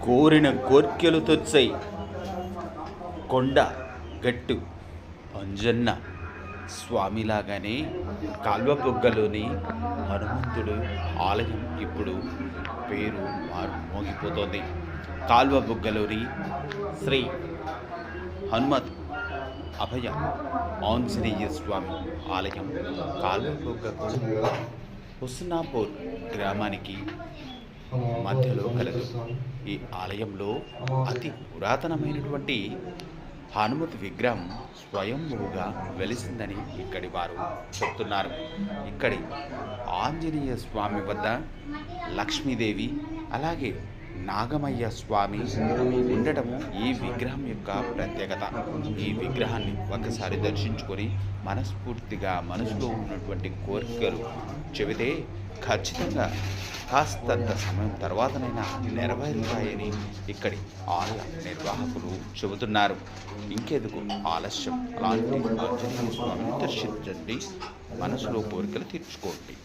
కోరిన కోర్కెలు తొచ్చై కొండ గట్టు అంజన్న స్వామిలాగానే కాల్వబుగ్గలోని హనుమంతుడు ఆలయం ఇప్పుడు పేరు మారు మోగిపోతోంది. కాల్వబుగ్గలోని శ్రీ హనుమత్ అభయ ఆంజనేయ స్వామి ఆలయం కాల్వబుగ్గకు హుస్నాపూర్ గ్రామానికి మధ్యలో కలదు. ఈ ఆలయంలో అతి పురాతనమైనటువంటి హనుమతి విగ్రహం స్వయంభూగా వెలిసిందని ఇక్కడి వారు చెప్తున్నారు. ఇక్కడి ఆంజనేయ స్వామి వద్ద లక్ష్మీదేవి అలాగే నాగమయ్య స్వామి ఉండటము ఈ విగ్రహం యొక్క ప్రత్యేకత. ఈ విగ్రహాన్ని ఒకసారి దర్శించుకొని మనస్ఫూర్తిగా మనసులో ఉన్నటువంటి కోరికలు చెబితే ఖచ్చితంగా కాస్తంత సమయం తర్వాతనైనా నెరవేరుతాయని ఇక్కడి ఆలయ నిర్వాహకులు చెబుతున్నారు. ఇంకెందుకు ఆలస్యం? అలాంటి ఆంజనేయ స్వామిని దర్శించండి. మనసులో కోరికలు తీర్చుకోండి.